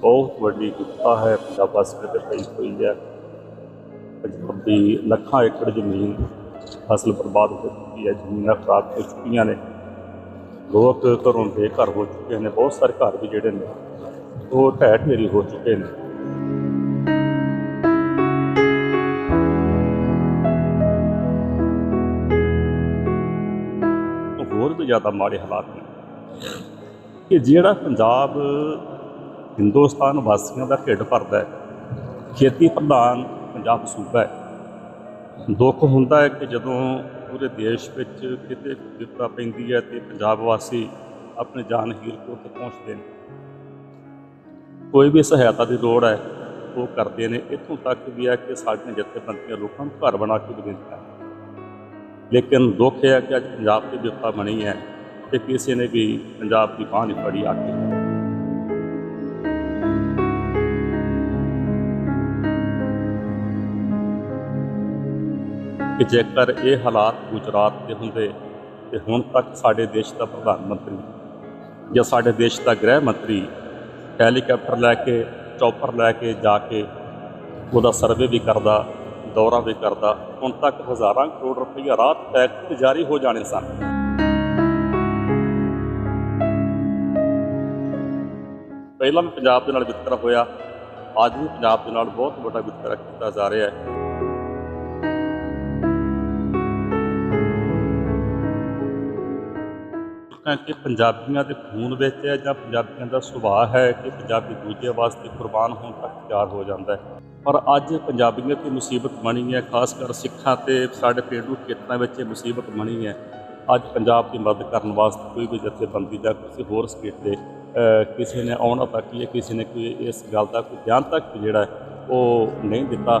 ਬਹੁਤ ਵੱਡੀ ਵਿਪਤਾ ਹੈ, ਪੰਜਾਬ ਵਾਸੀਆਂ ਤੇ ਪਈ ਹੋਈ ਹੈ। ਪੰਜਾਬ ਦੀ ਲੱਖਾਂ ਏਕੜ ਜ਼ਮੀਨ ਫਸਲ ਬਰਬਾਦ ਹੋ ਚੁੱਕੀ ਹੈ, ਜ਼ਮੀਨਾਂ ਖਰਾਬ ਹੋ ਚੁੱਕੀਆਂ ਨੇ। ਲੋਕ ਘਰੋਂ ਬੇਘਰ ਹੋ ਚੁੱਕੇ ਨੇ, ਬਹੁਤ ਸਾਰੇ ਘਰ ਵੀ ਜਿਹੜੇ ਨੇ, ਉਹ ਢਹਿ ਢੇਰੀ ਹੋ ਚੁੱਕੇ ਨੇ। ਹੋਰ ਵੀ ਜ਼ਿਆਦਾ ਮਾੜੇ ਹਾਲਾਤ ਨੇ ਕਿ ਜਿਹੜਾ ਪੰਜਾਬ ਹਿੰਦੁਸਤਾਨ ਵਾਸੀਆਂ ਦਾ ਢਿੱਡ ਭਰਦਾ ਹੈ। ਖੇਤੀ ਪ੍ਰਧਾਨ ਪੰਜਾਬ ਸੂਬਾ ਹੈ। ਦੁੱਖ ਹੁੰਦਾ ਹੈ ਕਿ ਜਦੋਂ ਪੂਰੇ ਦੇਸ਼ ਵਿੱਚ ਕਿਤੇ ਵਿਪਤਾ ਪੈਂਦੀ ਹੈ ਤੇ ਪੰਜਾਬ ਵਾਸੀ ਆਪਣੇ ਜਾਨ ਹੀਰ ਕੇ ਉੱਥੇ ਪਹੁੰਚਦੇ ਨੇ। ਕੋਈ ਵੀ ਸਹਾਇਤਾ ਦੀ ਲੋੜ ਹੈ, ਉਹ ਕਰਦੇ ਨੇ। ਇੱਥੋਂ ਤੱਕ ਵੀ ਹੈ ਕਿ ਸਾਡੀਆਂ ਜਥੇਬੰਦੀਆਂ ਲੋਕਾਂ ਨੂੰ ਘਰ ਬਣਾ ਕੇ ਦਿੰਦੀਆਂ ਲੇਕਿਨ ਦੁੱਖ ਇਹ ਹੈ ਕਿ ਅੱਜ ਪੰਜਾਬ ਦੀ ਵਿਪਤਾ ਬਣੀ ਹੈ ਤੇ ਕਿਸੇ ਨੇ ਵੀ ਪੰਜਾਬ ਦੀ ਬਾਂਹ ਨਹੀਂ ਫੜੀ ਆ ਕੇ। ਕਿ ਜੇਕਰ ਇਹ ਹਾਲਾਤ ਗੁਜਰਾਤ ਦੇ ਹੁੰਦੇ, ਤੇ ਹੁਣ ਤੱਕ ਸਾਡੇ ਦੇਸ਼ ਦਾ ਪ੍ਰਧਾਨ ਮੰਤਰੀ ਜਾਂ ਸਾਡੇ ਦੇਸ਼ ਦਾ ਗ੍ਰਹਿ ਮੰਤਰੀ ਹੈਲੀਕਾਪਟਰ ਲੈ ਕੇ, ਚੌਪਰ ਲੈ ਕੇ ਜਾ ਕੇ ਉਹਦਾ ਸਰਵੇ ਵੀ ਕਰਦਾ, ਦੌਰਾ ਵੀ ਕਰਦਾ, ਹੁਣ ਤੱਕ ਹਜ਼ਾਰਾਂ ਕਰੋੜ ਰੁਪਈਆ ਰਾਤ ਪੈਕ ਤੇ ਜਾਰੀ ਹੋ ਜਾਣੇ ਸਨ। ਪਹਿਲਾਂ ਵੀ ਪੰਜਾਬ ਦੇ ਨਾਲ ਵਿਤਕਰਾ ਹੋਇਆ, ਅੱਜ ਵੀ ਪੰਜਾਬ ਦੇ ਨਾਲ ਬਹੁਤ ਵੱਡਾ ਵਿਤਕਰਾ ਕੀਤਾ ਜਾ ਰਿਹਾ ਹੈ। ਕਿ ਪੰਜਾਬੀਆਂ ਦੇ ਖੂਨ ਵਿੱਚ ਹੈ ਜਾਂ ਪੰਜਾਬੀਆਂ ਦਾ ਸੁਭਾਅ ਹੈ ਕਿ ਪੰਜਾਬੀ ਦੂਜੇ ਵਾਸਤੇ ਕੁਰਬਾਨ ਹੋਣ ਤੱਕ ਤਿਆਰ ਹੋ ਜਾਂਦਾ ਹੈ। ਪਰ ਅੱਜ ਪੰਜਾਬੀਆਂ ਦੀ ਮੁਸੀਬਤ ਬਣੀ ਹੈ, ਖਾਸ ਕਰ ਸਿੱਖਾਂ ਤੇ ਸਾਡੇ ਪੇਂਡੂ ਖੇਤਰਾਂ ਵਿੱਚ ਇਹ ਮੁਸੀਬਤ ਬਣੀ ਹੈ। ਅੱਜ ਪੰਜਾਬ ਦੀ ਮਦਦ ਕਰਨ ਵਾਸਤੇ ਕੋਈ ਵੀ ਜਥੇਬੰਦੀ ਜਾਂ ਕਿਸੇ ਹੋਰ ਸਟੇਟ ਦੇ ਕਿਸੇ ਨੇ ਆਉਣਾ ਤੱਕ ਜਾਂ ਕਿਸੇ ਨੇ ਕੋਈ ਇਸ ਗੱਲ ਦਾ ਕੋਈ ਧਿਆਨ ਤੱਕ ਜਿਹੜਾ ਉਹ ਨਹੀਂ ਦਿੱਤਾ।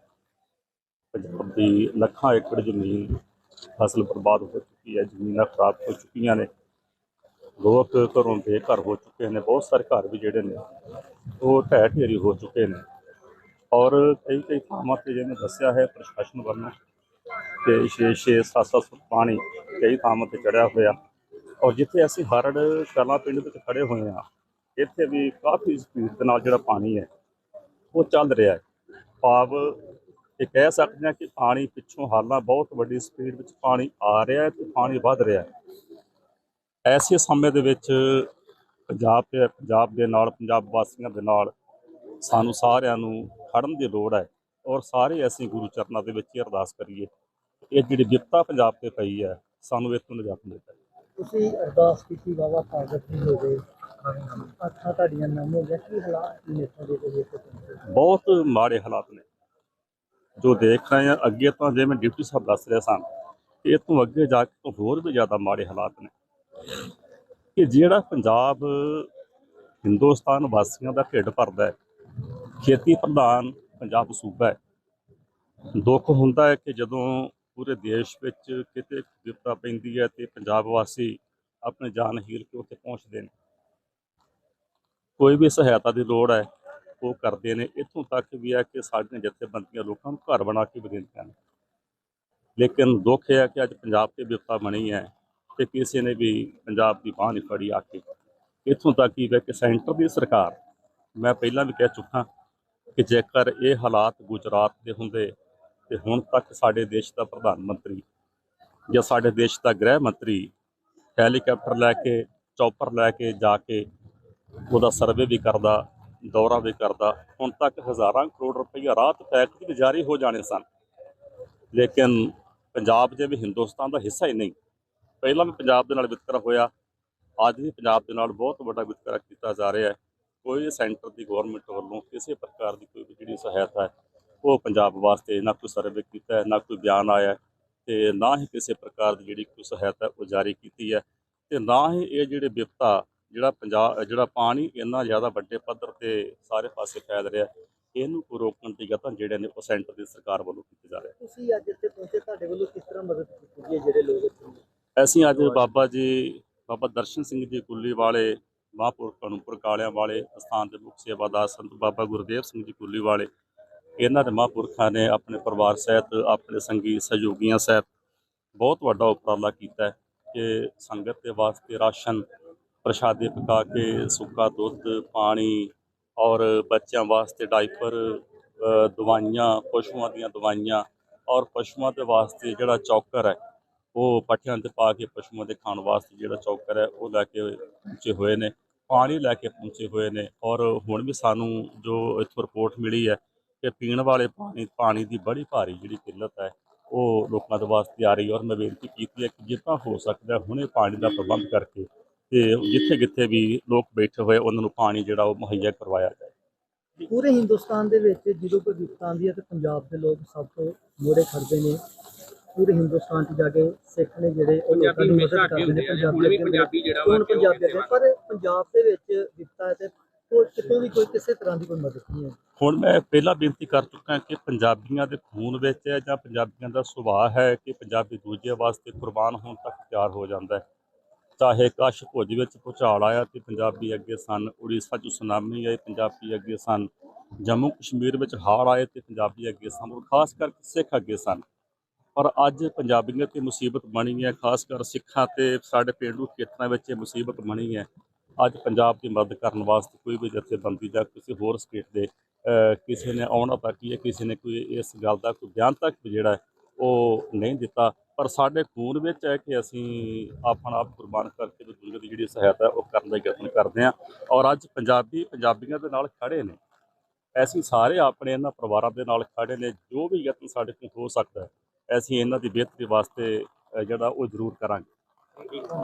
ਪੰਜਾਬ ਦੀ ਲੱਖਾਂ ਏਕੜ ਜ਼ਮੀਨ ਫਸਲ ਬਰਬਾਦ ਹੋ ਚੁੱਕੀ ਹੈ, ਜ਼ਮੀਨਾਂ ਖਰਾਬ ਹੋ ਚੁੱਕੀਆਂ ਨੇ। ਲੋਕ ਘਰੋਂ ਬੇਘਰ ਹੋ ਚੁੱਕੇ ਨੇ, ਬਹੁਤ ਸਾਰੇ ਘਰ ਵੀ ਜਿਹੜੇ ਨੇ, ਉਹ ਢਹਿ ਢੇਰੀ ਹੋ ਚੁੱਕੇ ਨੇ। ਔਰ ਕਈ ਕਈ ਥਾਵਾਂ ਤੇ ਜਿਵੇਂ ਦੱਸਿਆ ਹੈ ਪ੍ਰਸ਼ਾਸਨ ਵੱਲੋਂ ਕਿ 6-6 7-7 ਫੁੱਟ ਪਾਣੀ ਕਈ ਥਾਵਾਂ ਤੇ ਚੜਿਆ ਹੋਇਆ। ਔਰ ਜਿੱਥੇ ਅਸੀਂ ਹਰੜ ਕਲਾਂ ਪਿੰਡ ਵਿੱਚ ਖੜੇ ਹੋਏ ਹਾਂ, ਇੱਥੇ ਵੀ ਕਾਫੀ ਸਪੀਡ ਦੇ ਨਾਲ ਜਿਹੜਾ ਪਾਣੀ ਹੈ, ਉਹ ਚੱਲ ਰਿਹਾ ਹੈ। ਭਾਵ ਇਹ ਕਹਿ ਸਕਦੇ ਹਾਂ ਕਿ ਪਾਣੀ ਪਿੱਛੋਂ ਹਾਲਾਂ ਬਹੁਤ ਵੱਡੀ ਸਪੀਡ ਵਿੱਚ ਪਾਣੀ ਆ ਰਿਹਾ ਹੈ ਤੇ ਪਾਣੀ ਵੱਧ ਰਿਹਾ ਹੈ। ਐਸੇ ਸਮੇਂ ਦੇ ਵਿੱਚ ਪੰਜਾਬ ਤੇ ਪੰਜਾਬ ਦੇ ਨਾਲ ਪੰਜਾਬ ਵਾਸੀਆਂ ਦੇ ਨਾਲ ਸਾਨੂੰ ਸਾਰਿਆਂ ਨੂੰ ਖੜਨ ਦੀ ਲੋੜ ਹੈ ਔਰ ਸਾਰੇ ਅਸੀਂ ਗੁਰੂ ਚਰਨਾਂ ਦੇ ਵਿੱਚ ਹੀ ਅਰਦਾਸ ਕਰੀਏ। ਇਹ ਜਿਹੜੀ ਵਿਪਤਾ ਪੰਜਾਬ ਤੇ ਪਈ ਹੈ ਸਾਨੂੰ ਇਹ ਤੋਂ ਨਿਜਾਤ ਮਿਲੇ ਤੁਸੀਂ ਅਰਦਾਸ ਕੀਤੀ ਬਾਬਾ ਤਾਕਤ ਨਹੀਂ ਹੋ ਗਏ। ਅੱਖਾਂ ਤੁਹਾਡੀਆਂ ਨਮ ਹੋ ਗਿਆ ਕੀ ਹਾਲਾਤ ਨੇ ਇੱਥੋਂ ਦੇ ਬਹੁਤ ਮਾੜੇ ਹਾਲਾਤ ਨੇ। ਜੋ ਦੇਖ ਰਹੇ ਹਾਂ, ਅੱਗੇ ਤਾਂ ਜਿਵੇਂ ਡਿਪਟੀ ਸਾਹਿਬ ਦੱਸ ਰਹੇ ਸਨ ਇਹ ਤੋਂ ਅੱਗੇ ਜਾ ਕੇ ਹੋਰ ਵੀ ਜ਼ਿਆਦਾ ਮਾੜੇ ਹਾਲਾਤ ਨੇ। ਕਿ ਜਿਹੜਾ ਪੰਜਾਬ, ਹਿੰਦੁਸਤਾਨ ਵਾਸੀਆਂ ਦਾ ਢਿੱਡ ਭਰਦਾ ਹੈ, ਖੇਤੀ ਪ੍ਰਧਾਨ ਪੰਜਾਬ ਸੂਬਾ ਹੈ। ਦੁੱਖ ਹੁੰਦਾ ਹੈ ਕਿ ਜਦੋਂ ਪੂਰੇ ਦੇਸ਼ ਵਿੱਚ ਕਿਤੇ ਵਿਪਤਾ ਪੈਂਦੀ ਹੈ ਤੇ ਪੰਜਾਬ ਵਾਸੀ ਆਪਣੇ ਜਾਨ ਹੀਰ ਕੇ ਉੱਥੇ ਪਹੁੰਚਦੇ ਨੇ। ਕੋਈ ਵੀ ਸਹਾਇਤਾ ਦੀ ਲੋੜ ਹੈ ਉਹ ਕਰਦੇ ਨੇ, ਇੱਥੋਂ ਤੱਕ ਵੀ ਹੈ ਕਿ ਸਾਡੀਆਂ ਜਥੇਬੰਦੀਆਂ ਲੋਕਾਂ ਨੂੰ ਘਰ ਬਣਾ ਕੇ ਵੀ ਦਿੰਦੀਆਂ ਨੇ। ਲੇਕਿਨ ਦੁੱਖ ਇਹ ਹੈ ਕਿ ਅੱਜ ਪੰਜਾਬ ਤੇ ਵਿਪਤਾ ਬਣੀ ਹੈ ਤੇ ਕਿਸੇ ਨੇ ਵੀ ਪੰਜਾਬ ਦੀ ਬਾਂਹ ਨਹੀਂ ਫੜੀ ਆ ਕੇ। ਇੱਥੋਂ ਤੱਕ ਹੀ ਕਿ ਸੈਂਟਰ ਦੀ ਸਰਕਾਰ, ਮੈਂ ਪਹਿਲਾਂ ਵੀ ਕਹਿ ਚੁੱਕਾ ਕਿ ਜੇਕਰ ਇਹ ਹਾਲਾਤ ਗੁਜਰਾਤ ਦੇ ਹੁੰਦੇ, ਤੇ ਹੁਣ ਤੱਕ ਸਾਡੇ ਦੇਸ਼ ਦਾ ਪ੍ਰਧਾਨ ਮੰਤਰੀ ਜਾਂ ਸਾਡੇ ਦੇਸ਼ ਦਾ ਗ੍ਰਹਿ ਮੰਤਰੀ ਹੈਲੀਕਾਪਟਰ ਲੈ ਕੇ, ਚੌਪਰ ਲੈ ਕੇ ਜਾ ਕੇ ਉਹਦਾ ਸਰਵੇ ਵੀ ਕਰਦਾ ਦੌਰਾ ਵੀ ਕਰਦਾ। ਹੁਣ ਤੱਕ ਹਜ਼ਾਰਾਂ ਕਰੋੜ ਰੁਪਈਆ ਰਾਤ ਫੈਕਟਰੀ ਵੀ ਜਾਰੀ ਹੋ ਜਾਣੇ ਸਨ। ਲੇਕਿਨ ਪੰਜਾਬ ਜਿਵੇਂ ਹਿੰਦੁਸਤਾਨ ਦਾ ਹਿੱਸਾ ਹੀ ਨਹੀਂ। ਪਹਿਲਾਂ ਵੀ ਪੰਜਾਬ ਦੇ ਨਾਲ ਵਿਤਕਰਾ ਹੋਇਆ। ਅੱਜ ਵੀ ਪੰਜਾਬ ਦੇ ਨਾਲ ਬਹੁਤ ਵੱਡਾ ਵਿਤਕਰਾ ਕੀਤਾ ਜਾ ਰਿਹਾ ਹੈ। ਕੋਈ ਸੈਂਟਰ ਦੀ ਗਵਰਨਮੈਂਟ ਵੱਲੋਂ ਕਿਸੇ ਪ੍ਰਕਾਰ ਦੀ ਕੋਈ ਵੀ ਜਿਹੜੀ ਸਹਾਇਤਾ ਹੈ, ਉਹ ਪੰਜਾਬ ਵਾਸਤੇ ਨਾ ਕੋਈ ਸਰਵੇ ਕੀਤਾ ਹੈ, ਨਾ ਕੋਈ ਬਿਆਨ ਆਇਆ ਹੈ ਤੇ ਨਾ ਹੀ ਕਿਸੇ ਪ੍ਰਕਾਰ ਦੀ ਜਿਹੜੀ ਕੋਈ ਸਹਾਇਤਾ ਉਹ ਜਾਰੀ ਕੀਤੀ ਹੈ ਤੇ ਨਾ ਹੀ ਇਹ ਜਿਹੜੇ ਵਿਪਤਾ ਜਿਹੜਾ ਪੰਜਾਬ ਜਿਹੜਾ ਪਾਣੀ ਇੰਨਾ ਜ਼ਿਆਦਾ ਵੱਡੇ ਪੱਧਰ ਤੇ ਸਾਰੇ ਪਾਸੇ ਫੈਲ ਰਿਹਾ ਇਹਨੂੰ ਰੋਕਣ ਦੀ ਯਤਨ ਜਿਹੜੇ ਨੇ ਉਹ ਸੈਂਟਰ ਦੀ ਸਰਕਾਰ ਵੱਲੋਂ ਕੀਤੇ ਜਾ ਰਹੇ। ਤੁਸੀਂ ਅੱਜ ਇੱਥੇ ਪਹੁੰਚੇ ਤੁਹਾਡੇ ਵੱਲੋਂ ਕਿਸ ਤਰ੍ਹਾਂ ਮਦਦ ਕੀਤੀ ਗਈ ਜਿਹੜੇ ਲੋਕ ਇੱਥੇ ਅਸੀਂ ਅੱਜ ਬਾਬਾ ਜੀ ਬਾਬਾ ਦਰਸ਼ਨ ਸਿੰਘ ਜੀ ਕੁੱਲੀ ਵਾਲੇ ਮਹਾਂਪੁਰਖਾਂ ਨੂੰ ਕਾਲਿਆਂ ਵਾਲੇ ਅਸਥਾਨ ਦੇ ਮੁੱਖ ਸੇਵਾਦਾਰ ਸੰਤ ਬਾਬਾ ਗੁਰਦੇਵ ਸਿੰਘ ਜੀ ਕੁੱਲੀ ਵਾਲੇ ਇਹਨਾਂ ਦੇ ਮਹਾਂਪੁਰਖਾਂ ਨੇ ਆਪਣੇ ਪਰਿਵਾਰ ਸਹਿਤ ਆਪਣੇ ਸੰਗੀ ਸਹਿਯੋਗੀਆਂ ਸਹਿਤ ਬਹੁਤ ਵੱਡਾ ਉਪਰਾਲਾ ਕੀਤਾ ਹੈ ਕਿ ਸੰਗਤ ਦੇ ਵਾਸਤੇ ਰਾਸ਼ਨ ਪ੍ਰਸ਼ਾਦੇ ਪਕਾ ਕੇ, ਸੁੱਕਾ ਦੁੱਧ, ਪਾਣੀ ਔਰ ਬੱਚਿਆਂ ਵਾਸਤੇ ਡਾਈਪਰ ਦਵਾਈਆਂ, ਪਸ਼ੂਆਂ ਦੀਆਂ ਦਵਾਈਆਂ ਔਰ ਪਸ਼ੂਆਂ ਦੇ ਵਾਸਤੇ ਜਿਹੜਾ ਚੌਕਰ ਹੈ, ਉਹ ਪੱਠਿਆਂ ਤੇ ਪਾ ਕੇ ਪਸ਼ੂਆਂ ਦੇ ਖਾਣ ਵਾਸਤੇ ਜਿਹੜਾ ਚੌਕਰ ਹੈ, ਉਹ ਲੈ ਕੇ ਪਹੁੰਚੇ ਹੋਏ ਨੇ, ਪਾਣੀ ਲੈ ਕੇ ਪਹੁੰਚੇ ਹੋਏ ਨੇ ਔਰ ਹੁਣ ਵੀ ਸਾਨੂੰ ਜੋ ਇੱਥੋਂ ਰਿਪੋਰਟ ਮਿਲੀ ਹੈ ਕਿ ਪੀਣ ਵਾਲੇ ਪਾਣੀ ਪਾਣੀ ਦੀ ਬੜੀ ਭਾਰੀ ਜਿਹੜੀ ਕਿੱਲਤ ਹੈ, ਉਹ ਲੋਕਾਂ ਦੇ ਵਾਸਤੇ ਆ ਰਹੀ ਔਰ ਮੈਂ ਬੇਨਤੀ ਕੀਤੀ ਹੈ ਕਿ ਜਿੱਦਾਂ ਹੋ ਸਕਦਾ ਹੁਣੇ ਪਾਣੀ ਦਾ ਪ੍ਰਬੰਧ ਕਰਕੇ ਤੇ ਜਿੱਥੇ ਜਿੱਥੇ ਵੀ ਲੋਕ ਬੈਠੇ ਹੋਏ ਉਹਨਾਂ ਨੂੰ ਪਾਣੀ ਜਿਹੜਾ ਉਹ ਮੁਹੱਈਆ ਕਰਵਾਇਆ ਜਾਏ। ਪੂਰੇ ਹਿੰਦੁਸਤਾਨ ਦੇ ਵਿੱਚ ਜਦੋਂ ਕੋਈ ਆਉਂਦੀ ਹੈ ਤੇ ਪੰਜਾਬ ਦੇ ਲੋਕ ਸਭ ਤੋਂ ਮੋੜੇ ਖੜਦੇ ਨੇ। ਪੂਰੇ ਹਿੰਦੁਸਤਾਨ 'ਚ ਜਾ ਕੇ ਸਿੱਖ ਨੇ ਜਿਹੜੇ ਉਹ ਲੋਕਾਂ ਦੀ ਮਦਦ ਕਰਦੇ ਨੇ ਪੰਜਾਬੀ ਵੀ ਪੰਜਾਬੀ ਜਿਹੜਾ ਵਾ ਪੰਜਾਬੀ ਅੱਗੇ ਪਰ ਪੰਜਾਬ ਦੇ ਵਿੱਚ ਹੈ ਤੇ ਉਹ ਕਿਤੋਂ ਵੀ ਕੋਈ ਕਿਸੇ ਤਰ੍ਹਾਂ ਦੀ ਕੋਈ ਮਦਦ ਨਹੀਂ ਹੈ। ਹੁਣ ਮੈਂ ਪਹਿਲਾਂ ਬੇਨਤੀ ਕਰ ਚੁੱਕਾ ਕਿ ਪੰਜਾਬੀਆਂ ਦੇ ਖੂਨ ਵਿੱਚ ਹੈ ਜਾਂ ਪੰਜਾਬੀਆਂ ਦਾ ਸੁਭਾਅ ਹੈ ਕਿ ਪੰਜਾਬੀ ਦੂਜੇ ਵਾਸਤੇ ਕੁਰਬਾਨ ਹੋਣ ਤੱਕ ਤਿਆਰ ਹੋ ਜਾਂਦਾ ਹੈ। ਚਾਹੇ ਕਸ਼ ਭੁੱਜ ਵਿੱਚ ਭੁਚਾਲ ਆਇਆ ਤੇ ਪੰਜਾਬੀ ਅੱਗੇ ਸਨ, ਉੜੀਸਾ 'ਚ ਸੁਨਾਮੀ ਆਈ, ਪੰਜਾਬੀ ਅੱਗੇ ਸਨ। ਜੰਮੂ ਕਸ਼ਮੀਰ ਵਿੱਚ ਹੜ੍ਹ ਆਏ ਤੇ ਪੰਜਾਬੀ ਅੱਗੇ ਸਨ, ਔਰ ਖਾਸ ਕਰਕੇ ਸਿੱਖ ਅੱਗੇ ਸਨ। ਪਰ ਅੱਜ ਪੰਜਾਬੀਆਂ ਤੇ ਮੁਸੀਬਤ ਬਣੀ ਹੈ, ਖਾਸ ਕਰ ਸਿੱਖਾਂ ਤੇ ਸਾਡੇ ਪੇਂਡੂ ਖੇਤਰਾਂ ਵਿੱਚ ਇਹ ਮੁਸੀਬਤ ਬਣੀ ਹੈ। ਅੱਜ ਪੰਜਾਬ ਦੀ ਮਦਦ ਕਰਨ ਵਾਸਤੇ ਕੋਈ ਵੀ ਜਥੇਬੰਦੀ ਜਾਂ ਕਿਸੇ ਹੋਰ ਸਟੇਟ ਦੇ ਕਿਸੇ ਨੇ ਆਉਣਾ ਤੱਕ ਹੀ ਹੈ, ਕਿਸੇ ਨੇ ਕੋਈ ਇਸ ਗੱਲ ਦਾ ਕੋਈ ਬਿਆਨ ਤੱਕ ਜਿਹੜਾ ਉਹ ਨਹੀਂ ਦਿੱਤਾ। ਪਰ ਸਾਡੇ ਖੂਨ ਵਿੱਚ ਹੈ ਕਿ ਅਸੀਂ ਆਪਣਾ ਆਪ ਕੁਰਬਾਨ ਕਰਕੇ ਬਜ਼ੁਰਗ ਦੀ ਜਿਹੜੀ ਸਹਾਇਤਾ ਉਹ ਕਰਨ ਦਾ ਯਤਨ ਕਰਦੇ ਹਾਂ। ਔਰ ਅੱਜ ਪੰਜਾਬੀ ਪੰਜਾਬੀਆਂ ਦੇ ਨਾਲ ਖੜੇ ਨੇ। ਅਸੀਂ ਸਾਰੇ ਆਪਣੇ ਇਹਨਾਂ ਪਰਿਵਾਰਾਂ ਦੇ ਨਾਲ ਖੜੇ ਨੇ, ਜੋ ਵੀ ਯਤਨ ਸਾਡੇ ਕੋਲ ਹੋ ਸਕਦਾ ਹੈ, ਅਸੀਂ ਇਹਨਾਂ ਦੀ ਬਿਹਤਰੀ ਵਾਸਤੇ ਜਿਹੜਾ ਉਹ ਜ਼ਰੂਰ ਕਰਾਂਗੇ।